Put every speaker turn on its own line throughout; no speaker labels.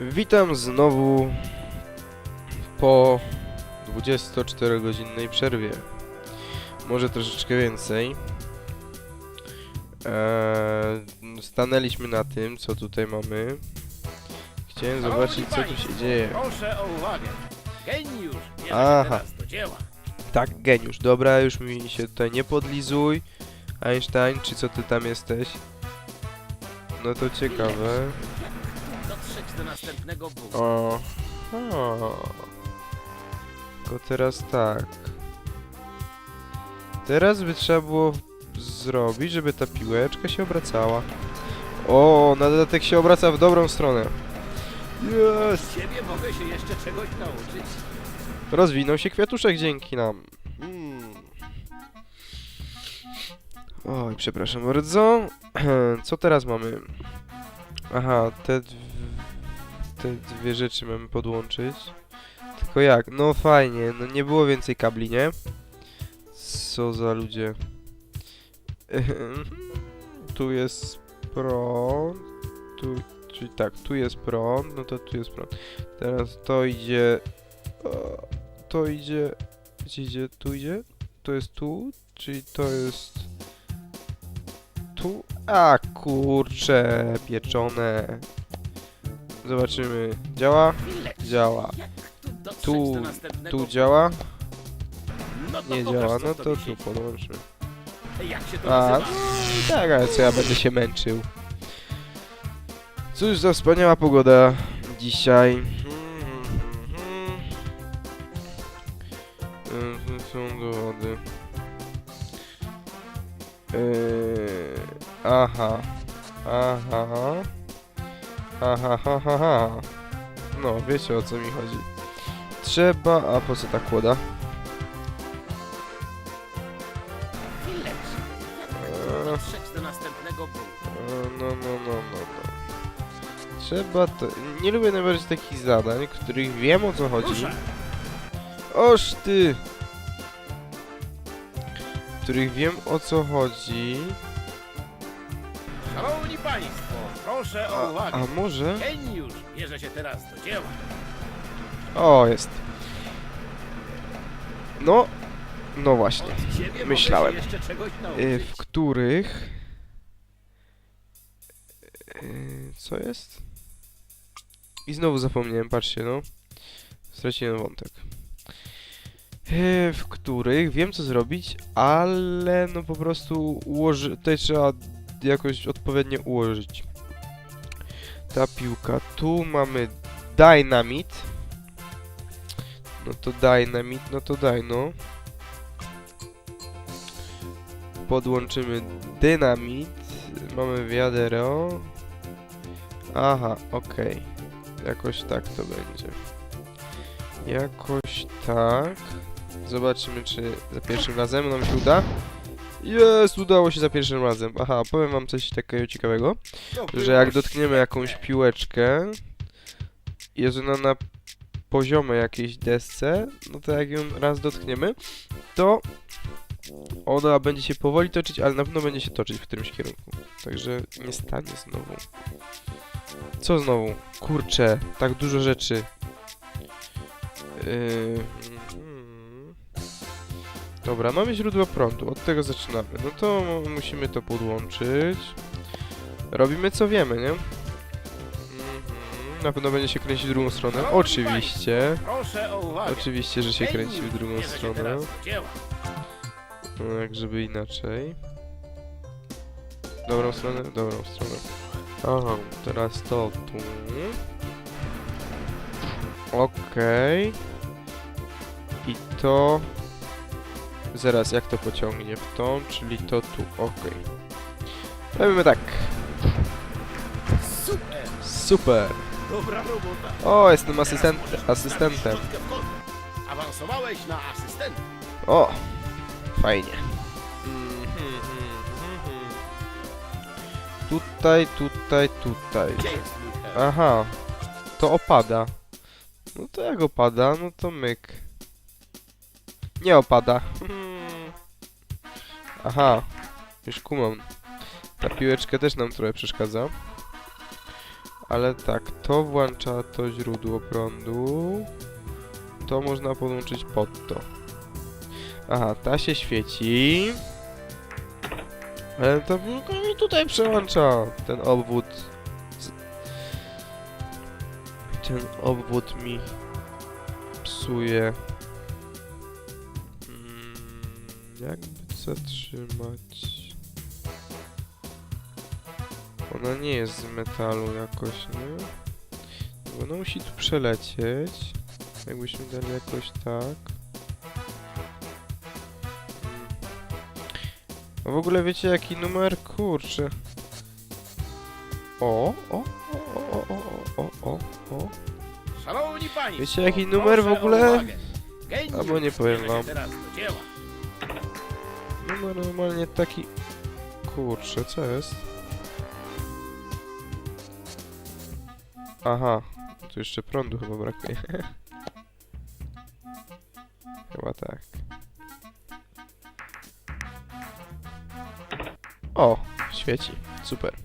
Witam znowu po 24-godzinnej przerwie. Może troszeczkę więcej. Eee, stanęliśmy na tym, co tutaj mamy. Chciałem zobaczyć, co tu się dzieje.
Proszę o uwagę. Geniusz bierze
Aha.
się teraz do dzieła.
Tak, geniusz. Dobra, już mi się tutaj nie podlizuj. Einstein, czy co ty tam jesteś? No to ciekawe.
Do następnego buzu.
O. o. Tylko teraz tak. Teraz by trzeba było zrobić, żeby ta piłeczka się obracała. O, na dodatek się obraca w dobrą stronę. Jest!
Z ciebie mogę się jeszcze czegoś nauczyć.
Rozwinął się kwiatuszek dzięki nam. Mm. Oj, przepraszam bardzo. Co teraz mamy? Aha, te, dw- te dwie rzeczy mamy podłączyć. Tylko jak? No fajnie, no nie było więcej kabli, nie? Co za ludzie. Tu jest prąd. Tu, czyli tak, tu jest prąd, no to tu jest prąd. Teraz to idzie to idzie. Gdzie idzie? Tu idzie? To jest tu? Czyli to jest. Tu? A kurcze, pieczone. Zobaczymy. Działa? Działa.
Tu
Tu- działa?
No
Nie działa. No to
tobie
tu podłączmy. A, no tak, ale co ja będę się męczył. Cóż za wspaniała pogoda dzisiaj. Są dowody. Yy, aha. Aha. Aha, ha, ha, ha. No, wiecie o co mi chodzi. Trzeba... A po co ta kłoda? Eee.
dotrzeć do następnego?
E, No, no, no, no, no. Trzeba to... Nie lubię najbardziej takich zadań, których wiem o co chodzi.
Ruszaj.
Oż ty! Których wiem o co chodzi.
Szanowni Państwo, proszę o
A,
uwagę.
a może...
Geniusz bierze się teraz do dzieła.
O, jest. No... No właśnie.
Od ciebie
Myślałem.
mogę się jeszcze czegoś
Y,
nauczyć.
w których... Y, co jest? I znowu zapomniałem, patrzcie no. Straciłem wątek. Y, w których wiem co zrobić, ale no po prostu ułoży... Tutaj trzeba jakoś odpowiednio ułożyć. Ta piłka. Tu mamy dynamit. No to dynamit, no to daj no podłączymy dynamit. Mamy wiadero. Aha, okej. Jakoś tak to będzie. Jakoś tak. Zobaczymy, czy za pierwszym razem nam się uda. Jest, udało się za pierwszym razem. Aha, powiem wam coś takiego ciekawego, że jak dotkniemy jakąś piłeczkę, jest ona na poziome jakiejś desce, no to jak ją raz dotkniemy, to ona będzie się powoli toczyć, ale na pewno będzie się toczyć w którymś kierunku. Także nie stanie znowu. Co znowu? Kurczę, tak dużo rzeczy. Yy. Dobra, mamy źródło prądu, od tego zaczynamy. No to musimy to podłączyć. Robimy co wiemy, nie? Mhm. Na pewno będzie się kręcić w drugą stronę. Oczywiście.
Proszę o uwagę.
Oczywiście, że się kręci w drugą stronę. No jak żeby inaczej. Dobrą stronę? Dobrą stronę. Aha, teraz to tu. Okej. I to... Zaraz, jak to pociągnie w tą, czyli to tu, okej. Robimy tak.
Super.
Super.
Dobra robota.
O, jestem asystent, asystentem.
Awansowałeś na asystenta.
O, fajnie. Mhm, mhm, mhm. Tutaj, tutaj, tutaj.
Gdzie jest mój hełm?
Aha, to opada. No to jak opada, no to myk. Nie opada. Hmm. Aha, już kumam. Ta piłeczka też nam trochę przeszkadza. Ale tak, to włącza to źródło prądu. To można podłączyć pod to. Aha, ta się świeci. Ale to mi tutaj przełącza ten obwód. Ten obwód mi psuje. Jakby zatrzymać? Ona nie jest z metalu jakoś, nie? Bo Ona musi tu przelecieć. Jakbyśmy dali jakoś tak. A w ogóle wiecie jaki numer? Kurczę. O, o, o, o, o, o, o, o, o.
Szanowni państwo,
Wiecie, jaki numer w ogóle? Albo nie powiem wam. Numer normalnie taki... Kurczę, co jest? Aha, tu jeszcze prądu chyba brakuje. chyba tak. O, świeci. Super.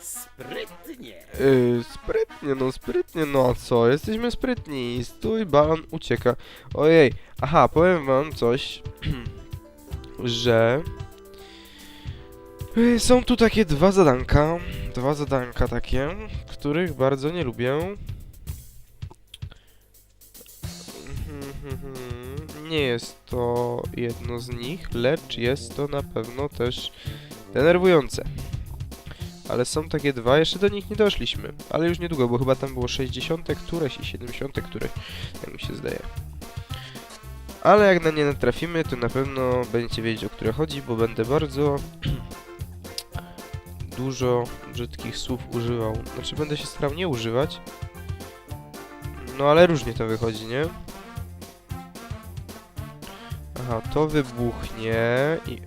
Sprytnie.
Yy, sprytnie, no sprytnie, no co? Jesteśmy sprytni. Stój, balon ucieka. Ojej, aha, powiem wam coś, że yy, są tu takie dwa zadanka, dwa zadanka takie, których bardzo nie lubię. Nie jest to jedno z nich, lecz jest to na pewno też denerwujące. Ale są takie dwa, jeszcze do nich nie doszliśmy. Ale już niedługo, bo chyba tam było 60 któreś i 70 któreś, jak mi się zdaje. Ale jak na nie natrafimy, to na pewno będziecie wiedzieć, o które chodzi, bo będę bardzo dużo brzydkich słów używał. Znaczy, będę się starał nie używać. No, ale różnie to wychodzi, nie? Aha, to wybuchnie i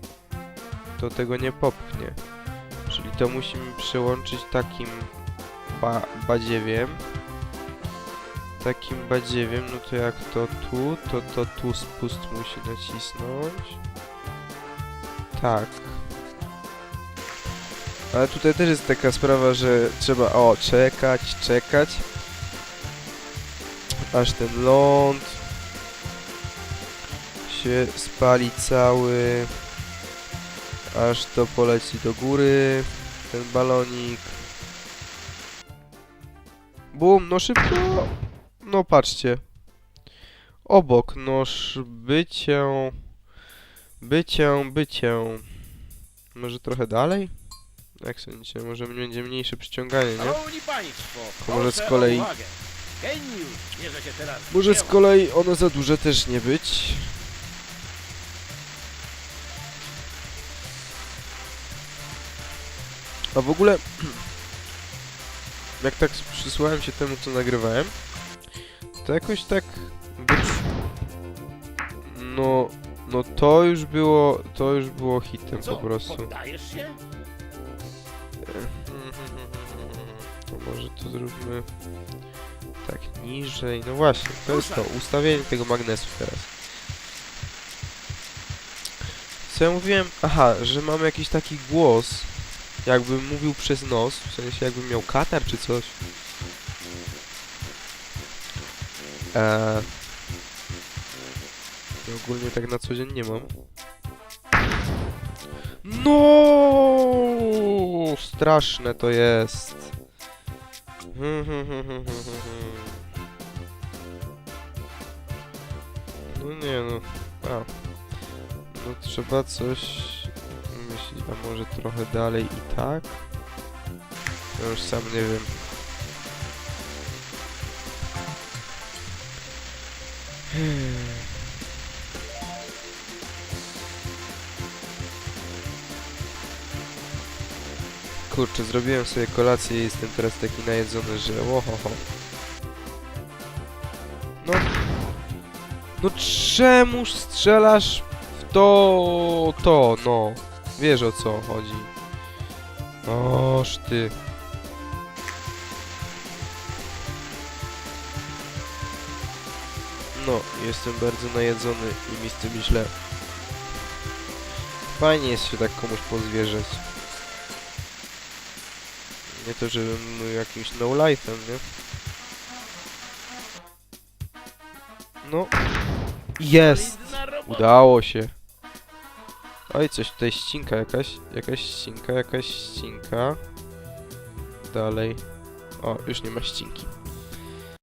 to tego nie popchnie. Czyli to musimy przełączyć takim ba badziewiem. Takim badziewiem, no to jak to tu, to to tu spust musi nacisnąć. Tak. Ale tutaj też jest taka sprawa, że trzeba, o, czekać, czekać. Aż ten ląd się spali cały aż to poleci do góry, ten balonik. Bum, no szybko! No patrzcie. Obok, noż bycię... Bycię, bycię... Może trochę dalej? Jak sądzicie, może będzie mniejsze przyciąganie, nie? Może z kolei- Może z kolei ono za duże też nie być. A w ogóle, jak tak przysłałem się temu, co nagrywałem, to jakoś tak być... No, no to już było, to już było hitem po prostu.
poddajesz się?
To może to zróbmy tak niżej. No właśnie, to jest to ustawienie tego magnesu teraz. Co ja mówiłem? Aha, że mamy jakiś taki głos, jakbym mówił przez nos, w sensie jakbym miał katar czy coś. Eee, ja ogólnie tak na co dzień nie mam. No, straszne to jest. No nie no. A. No trzeba coś myśleć, a może trochę dalej i tak? Ja już sam nie wiem. Kurczę, zrobiłem sobie kolację i jestem teraz taki najedzony, że ohoho. No... No czemu strzelasz w to... to, no. Wiesz o co chodzi. Oż ty. No, jestem bardzo najedzony i mi z tym źle. Fajnie jest się tak komuś pozwierzać. Nie to, żebym był jakimś no-life'em, nie? No. Jest! Udało się. Oj, coś tutaj ścinka jakaś. Jakaś ścinka, jakaś ścinka. Dalej. O, już nie ma ścinki.